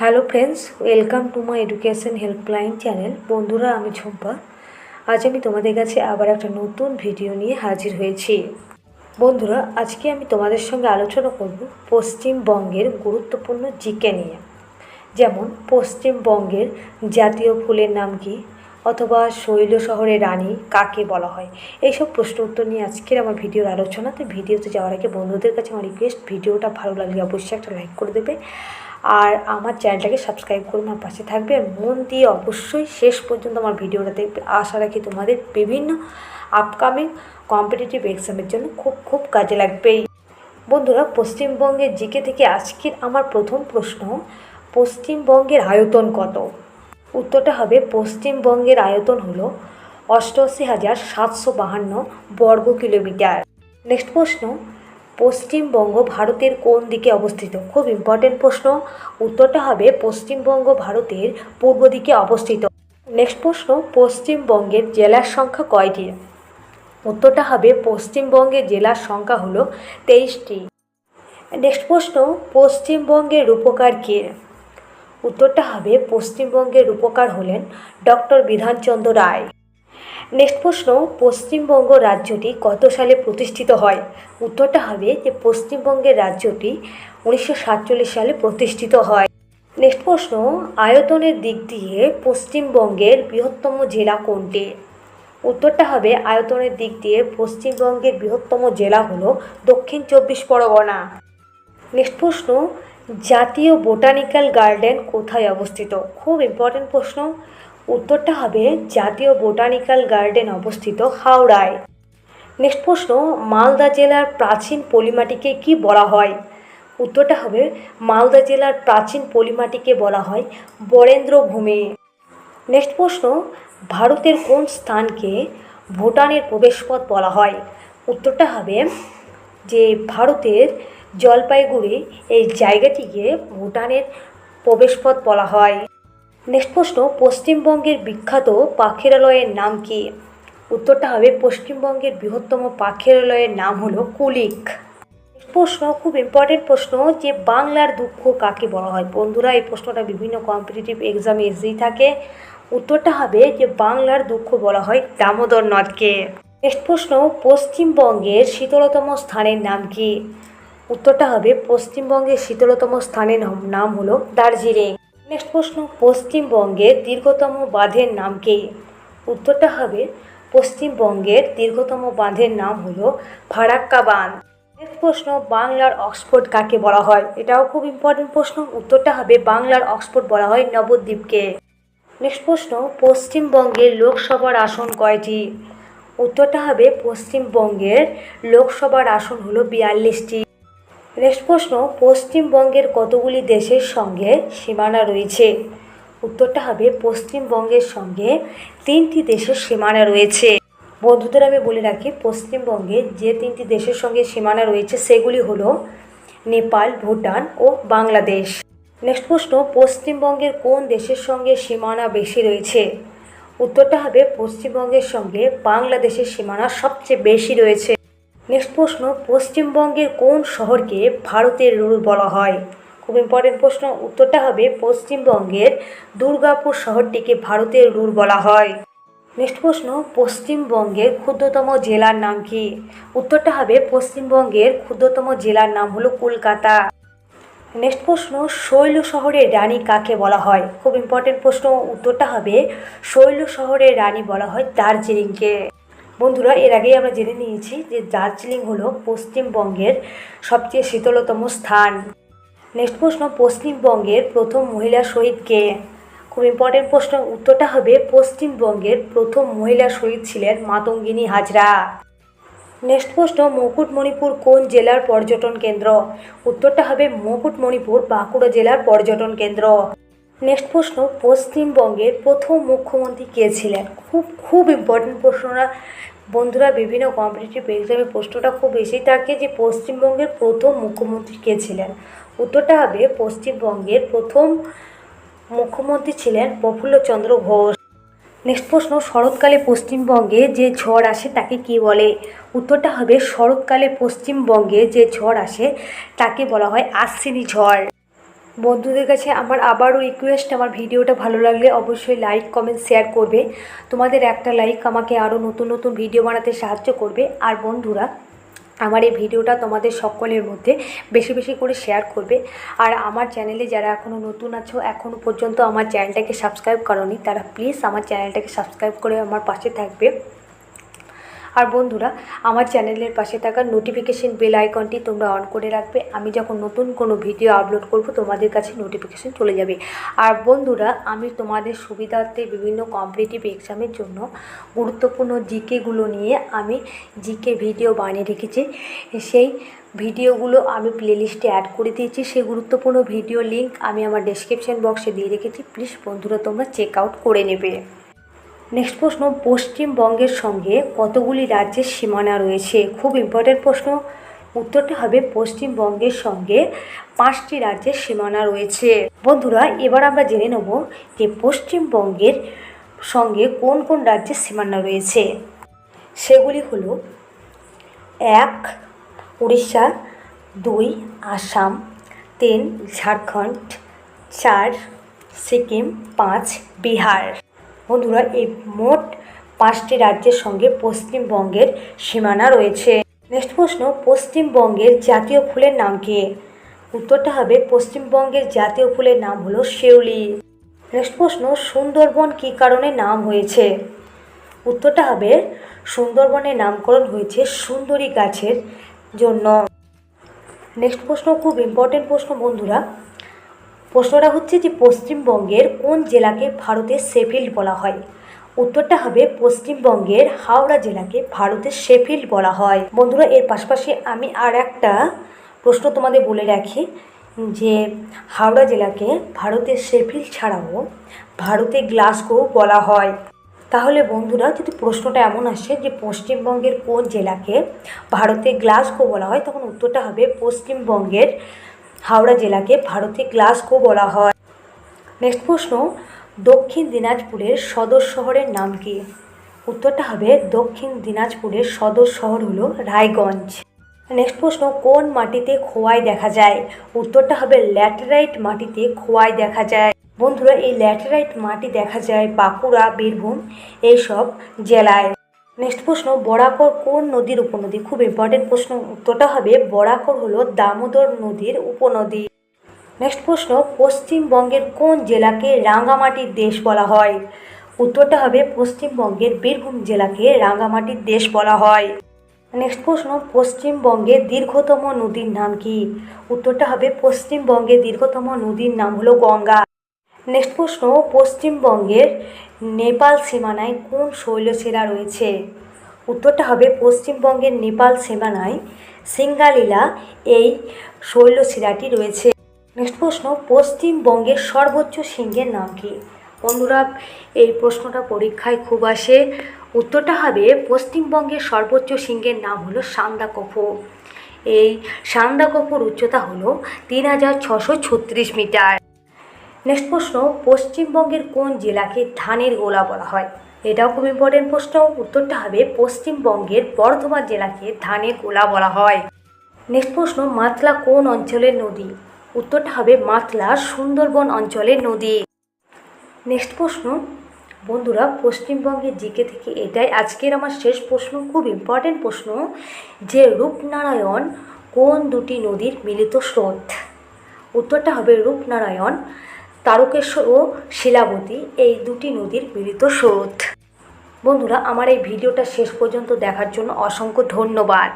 Hello friends welcome to my education helpline channel বন্ধুরা, আমি ঝুম্পা। আজ আমি তোমাদের কাছে আবার একটা নতুন ভিডিও নিয়ে হাজির হয়েছি। বন্ধুরা, আজকে আমি তোমাদের সঙ্গে আলোচনা করব পশ্চিমবঙ্গের গুরুত্বপূর্ণ জিকে নিয়ে। যেমন, পশ্চিমবঙ্গের জাতীয় ফুলের নাম কি? অথবা শৈল শহরের রানী কাকে বলা হয়? এইসব প্রশ্ন উত্তর নিয়ে আজকের আমার ভিডিওর আলোচনা তো ভিডিওতে যাওয়ার আগে বন্ধুদের কাছে আমার রিকোয়েস্ট ভিডিওটা ভালো লাগলে অবশ্যই একটা লাইক করে দেবে। আর আমার চ্যানেলটাকে সাবস্ক্রাইব করে আমার পাশে থাকবে। আর মন দিয়ে অবশ্যই শেষ পর্যন্ত আমার ভিডিওটা দেখবে। আশা রাখি তোমাদের বিভিন্ন আপকামিং কম্পিটিটিভ এক্সামের জন্য খুব খুব কাজে লাগবেই বন্ধুরা, পশ্চিমবঙ্গের জিকে থেকে আজকের আমার প্রথম প্রশ্ন, পশ্চিমবঙ্গের আয়তন কত? উত্তরটা হবে, পশ্চিমবঙ্গের আয়তন হলো অষ্টআশি হাজার সাতশো বাহান্ন বর্গ কিলোমিটার নেক্সট প্রশ্ন পশ্চিমবঙ্গ ভারতের কোন দিকে অবস্থিত? খুব ইম্পর্টেন্ট প্রশ্ন। উত্তরটা হবে পশ্চিমবঙ্গ ভারতের পূর্ব দিকে অবস্থিত। নেক্সট প্রশ্ন, পশ্চিমবঙ্গের জেলার সংখ্যা কয়টি? উত্তরটা হবে পশ্চিমবঙ্গের জেলার সংখ্যা হলো তেইশটি। নেক্সট প্রশ্ন, পশ্চিমবঙ্গের রূপকার কে? উত্তরটা হবে পশ্চিমবঙ্গের রূপকার হলেন ডক্টর বিধানচন্দ্র রায়। নেক্সট প্রশ্ন, পশ্চিমবঙ্গ রাজ্যটি কত সালে প্রতিষ্ঠিত হয়? উত্তরটা হবে যে পশ্চিমবঙ্গের রাজ্যটি উনিশশো সাতচল্লিশ সালে প্রতিষ্ঠিত হয়। নেক্সট প্রশ্ন, আয়তনের দিক দিয়ে পশ্চিমবঙ্গের বৃহত্তম জেলা কোনটি? উত্তরটা হবে আয়তনের দিক দিয়ে পশ্চিমবঙ্গের বৃহত্তম জেলা হলো দক্ষিণ চব্বিশ পরগনা। নেক্সট প্রশ্ন, জাতীয় বোটানিক্যাল গার্ডেন কোথায় অবস্থিত? খুব ইম্পর্টেন্ট প্রশ্ন। উত্তরটা হবে জাতীয় বোটানিক্যাল গার্ডেন অবস্থিত হাওড়ায়। নেক্সট প্রশ্ন, মালদা জেলার প্রাচীন পলিমাটিকে কি বলা হয়? উত্তরটা হবে, মালদা জেলার প্রাচীন পলিমাটিকে বলা হয় বরেন্দ্র ভূমি। নেক্সট প্রশ্ন, ভারতের কোন স্থানকে ভুটানের প্রবেশপথ বলা হয়? উত্তরটা হবে যে ভারতের জলপাইগুড়ি, এই জায়গাটিকে ভুটানের প্রবেশপথ বলা হয়। নেক্সট প্রশ্ন, পশ্চিমবঙ্গের বিখ্যাত পাখিরালয়ের নাম কি? উত্তরটা হবে পশ্চিমবঙ্গের বৃহত্তম পাখিরালয়ের নাম হলো কুলিক। প্রশ্ন, খুব ইম্পর্টেন্ট প্রশ্ন যে বাংলার দুঃখ কাকে বলা হয়? বন্ধুরা, এই প্রশ্নটা বিভিন্ন কম্পিটিটিভ এক্সামে এসেই থাকে। উত্তরটা হবে যে বাংলার দুঃখ বলা হয় দামোদর নদকে। নেক্সট প্রশ্ন, পশ্চিমবঙ্গের শীতলতম স্থানের নাম কি? উত্তরটা হবে পশ্চিমবঙ্গের শীতলতম স্থানের নাম হলো দার্জিলিং। নেক্সট প্রশ্ন, পশ্চিমবঙ্গের দীর্ঘতম বাঁধের নাম কি? উত্তরটা হবে, পশ্চিমবঙ্গের দীর্ঘতম বাঁধের নাম হলো ফারাক্কা বাঁধ। নেক্সট প্রশ্ন, বাংলার অক্সফোর্ড কাকে বলা হয়? এটাও খুব ইম্পর্টেন্ট প্রশ্ন, উত্তরটা হবে, বাংলার অক্সফোর্ড বলা হয় নবদ্বীপকে। নেক্সট প্রশ্ন, পশ্চিমবঙ্গের লোকসভার আসন কয়টি? উত্তরটা হবে, পশ্চিমবঙ্গের লোকসভার আসন হলো বিয়াল্লিশটি। নেক্সট প্রশ্ন, পশ্চিমবঙ্গের কতগুলি দেশের সঙ্গে সীমানা রয়েছে? উত্তরটা হবে, পশ্চিমবঙ্গের সঙ্গে তিনটি দেশের সীমানা রয়েছে। বন্ধুদের আমি বলে রাখি, পশ্চিমবঙ্গে যে তিনটি দেশের সঙ্গে সীমানা রয়েছে, সেগুলি হলো নেপাল, ভুটান ও বাংলাদেশ। নেক্সট প্রশ্ন, পশ্চিমবঙ্গের কোন দেশের সঙ্গে সীমানা বেশি রয়েছে? উত্তরটা হবে, পশ্চিমবঙ্গের সঙ্গে বাংলাদেশের সীমানা সবচেয়ে বেশি রয়েছে। নেক্সট প্রশ্ন, পশ্চিমবঙ্গের কোন শহরকে ভারতের রুল বলা হয়? খুব ইম্পর্টেন্ট প্রশ্ন। উত্তরটা হবে পশ্চিমবঙ্গের দুর্গাপুর শহরটিকে ভারতের রুল বলা হয়। নেক্সট প্রশ্ন, পশ্চিমবঙ্গের ক্ষুদ্রতম জেলার নাম কি? উত্তরটা হবে পশ্চিমবঙ্গের ক্ষুদ্রতম জেলার নাম হলো কলকাতা। নেক্সট প্রশ্ন, শৈল শহরের রানী কাকে বলা হয়? খুব ইম্পর্টেন্ট প্রশ্ন। উত্তরটা হবে শৈল শহরের রানী বলা হয় দার্জিলিংকে। বন্ধুরা, এর আগেই আমরা জেনে নিয়েছি যে দার্জিলিং হলো পশ্চিমবঙ্গের সবচেয়ে শীতলতম স্থান। নেক্সট প্রশ্ন, পশ্চিমবঙ্গের প্রথম মহিলা শহীদ কে? খুব ইম্পর্টেন্ট প্রশ্ন, উত্তরটা হবে পশ্চিমবঙ্গের প্রথম মহিলা শহীদ ছিলেন মাতঙ্গিনী হাজরা। নেক্সট প্রশ্ন, মুকুটমণিপুর কোন জেলার পর্যটন কেন্দ্র? উত্তরটা হবে মুকুটমণিপুর বাঁকুড়া জেলার পর্যটন কেন্দ্র। নেক্সট প্রশ্ন, পশ্চিমবঙ্গের প্রথম মুখ্যমন্ত্রী কে ছিলেন? খুব খুব ইম্পর্টেন্ট প্রশ্নরা বন্ধুরা, বিভিন্ন কম্পিটিটিভ এক্সামে প্রশ্নটা খুব বেশি থাকে যে পশ্চিমবঙ্গের প্রথম মুখ্যমন্ত্রী কে ছিলেন? উত্তরটা হবে পশ্চিমবঙ্গের প্রথম মুখ্যমন্ত্রী ছিলেন প্রফুল্লচন্দ্র ঘোষ। নেক্সট প্রশ্ন, শরৎকালে পশ্চিমবঙ্গে যে ঝড় আসে তাকে কি বলে? উত্তরটা হবে শরৎকালে পশ্চিমবঙ্গে যে ঝড় আসে তাকে বলা হয় আশ্বিনী ঝড়। বন্ধুদের কাছে আমার আবারও রিকোয়েস্ট আমার ভিডিওটা ভালো লাগলে অবশ্যই লাইক কমেন্ট শেয়ার করবে। তোমাদের একটা লাইক আমাকে আরও নতুন নতুন ভিডিও বানাতে সাহায্য করবে। আর বন্ধুরা, আমার এই ভিডিওটা তোমাদের সকলের মধ্যে বেশি বেশি করে শেয়ার করবে। আর আমার চ্যানেলে যারা এখনও নতুন আছো এখনও পর্যন্ত আমার চ্যানেলটাকে সাবস্ক্রাইব করনি, তারা প্লিজ আমার চ্যানেলটাকে সাবস্ক্রাইব করে আমার পাশে থাকবে। আর বন্ধুরা, আমার চ্যানেলের পাশে থাকা নোটিফিকেশন বেল আইকনটি তোমরা অন করে রাখবে। আমি যখন নতুন কোনো ভিডিও আপলোড করব, তোমাদের কাছে নোটিফিকেশন চলে যাবে। আর বন্ধুরা, আমি তোমাদের সুবিধার্থে বিভিন্ন কম্পিটিটিভ এক্সামের জন্য গুরুত্বপূর্ণ জিকেগুলো নিয়ে আমি জিকে ভিডিও বানিয়ে রেখেছি। সেই ভিডিওগুলো আমি প্লেলিস্টে অ্যাড করে দিয়েছি। সেই গুরুত্বপূর্ণ ভিডিও লিংক আমি আমার ডেসক্রিপশন বক্সে দিয়ে রেখেছি। প্লিজ বন্ধুরা, তোমরা চেক আউট করে নেবে। নেক্সট প্রশ্ন, পশ্চিমবঙ্গের সঙ্গে কতগুলি রাজ্যের সীমানা রয়েছে? খুব ইম্পর্টেন্ট প্রশ্ন। উত্তরটা হবে পশ্চিমবঙ্গের সঙ্গে পাঁচটি রাজ্যের সীমানা রয়েছে। বন্ধুরা, এবার আমরা জেনে নেব যে পশ্চিমবঙ্গের সঙ্গে কোন কোন রাজ্যের সীমানা রয়েছে। সেগুলি হলো এক, উড়িষ্যা, দুই, আসাম, তিন, ঝাড়খণ্ড, চার, সিকিম, পাঁচ, বিহার। বন্ধুরা, এই মোট পাঁচটি রাজ্যের সঙ্গে পশ্চিমবঙ্গের সীমানা রয়েছে। নেক্সট প্রশ্ন, পশ্চিমবঙ্গের জাতীয় ফুলের নাম কি? উত্তরটা হবে, পশ্চিমবঙ্গের জাতীয় ফুলের নাম হলো শেউলি। নেক্সট প্রশ্ন, সুন্দরবন কী কারণে নাম হয়েছে? উত্তরটা হবে, সুন্দরবনের নামকরণ হয়েছে সুন্দরী গাছের জন্য। নেক্সট প্রশ্ন, খুব ইম্পর্টেন্ট প্রশ্ন বন্ধুরা প্রশ্নটা হচ্ছে যে পশ্চিমবঙ্গের কোন জেলাকে ভারতের শেফিল্ড বলা হয়? উত্তরটা হবে পশ্চিমবঙ্গের হাওড়া জেলাকে ভারতের শেফিল্ড বলা হয়। বন্ধুরা, এর পাশাপাশি আমি আর একটা প্রশ্ন তোমাদের বলে রাখি যে হাওড়া জেলাকে ভারতের শেফিল্ড ছাড়াও ভারতে গ্লাসগো বলা হয়। তাহলে বন্ধুরা, যদি প্রশ্নটা এমন আসে যে পশ্চিমবঙ্গের কোন জেলাকে ভারতে গ্লাসগো বলা হয়, তখন উত্তরটা হবে পশ্চিমবঙ্গের হাওড়া জেলাকে ভারতে গ্লাসগো বলা হয়। নেক্সট প্রশ্ন, দক্ষিণ দিনাজপুরের সদর শহরের নাম কি? উত্তরটা হবে দক্ষিণ দিনাজপুরের সদর শহর হলো রায়গঞ্জ। নেক্সট প্রশ্ন, কোন মাটিতে খোয়াই দেখা যায়? উত্তরটা হবে ল্যাটেরাইট মাটিতে খোয়াই দেখা যায়। বন্ধুরা, এই ল্যাটেরাইট মাটি দেখা যায় বাঁকুড়া, বীরভূম, এইসব জেলায়। নেক্সট প্রশ্ন, বরাকর কোন নদীর উপনদী? খুব ইম্পর্টেন্ট প্রশ্ন, উত্তরটা হবে বরাকর হলো দামোদর নদীর উপনদী। নেক্সট প্রশ্ন, পশ্চিমবঙ্গের কোন জেলাকে রাঙ্গামাটির দেশ বলা হয়? উত্তরটা হবে পশ্চিমবঙ্গের বীরভূম জেলাকে রাঙ্গামাটির দেশ বলা হয়। নেক্সট প্রশ্ন পশ্চিমবঙ্গের দীর্ঘতম নদীর নাম কি? উত্তরটা হবে পশ্চিমবঙ্গে দীর্ঘতম নদীর নাম হলো গঙ্গা। নেক্সট প্রশ্ন, পশ্চিমবঙ্গের নেপাল সীমানায় কোন শৈলশিরা রয়েছে? উত্তরটা হবে পশ্চিমবঙ্গের নেপাল সীমানায় সিঙ্গালীলা এই শৈলশিরাটি রয়েছে। নেক্সট প্রশ্ন, পশ্চিমবঙ্গের সর্বোচ্চ সিংহের নাম কি? বন্ধুরা, এই প্রশ্নটা পরীক্ষায় খুব আসে। উত্তরটা হবে পশ্চিমবঙ্গের সর্বোচ্চ সিংহের নাম হলো সান্দাকফু। এই সান্দাকফুর উচ্চতা হলো তিন হাজার ছশো ছত্রিশ মিটার। নেক্সট প্রশ্ন, পশ্চিমবঙ্গের কোন জেলাকে ধানের গোলা বলা হয়? এটাও খুব ইম্পর্টেন্ট প্রশ্ন। উত্তরটা হবে পশ্চিমবঙ্গের বর্ধমান জেলাকে ধানের গোলা বলা হয়। নেক্সট প্রশ্ন, মাতলা কোন অঞ্চলের নদী? উত্তরটা হবে মাতলা সুন্দরবন অঞ্চলের নদী। নেক্সট প্রশ্ন, বন্ধুরা, পশ্চিমবঙ্গের জিকে থেকে এটাই আজকের আমার শেষ প্রশ্ন, খুব ইম্পর্টেন্ট প্রশ্ন যে রূপনারায়ণ কোন দুটি নদীর মিলিত স্রোত? উত্তরটা হবে রূপনারায়ণ তারকেশ্বর ও শিলাবতী এই দুটি নদীর মিলিত স্রোত। বন্ধুরা, আমার এই ভিডিওটা শেষ পর্যন্ত দেখার জন্য অসংখ্য ধন্যবাদ।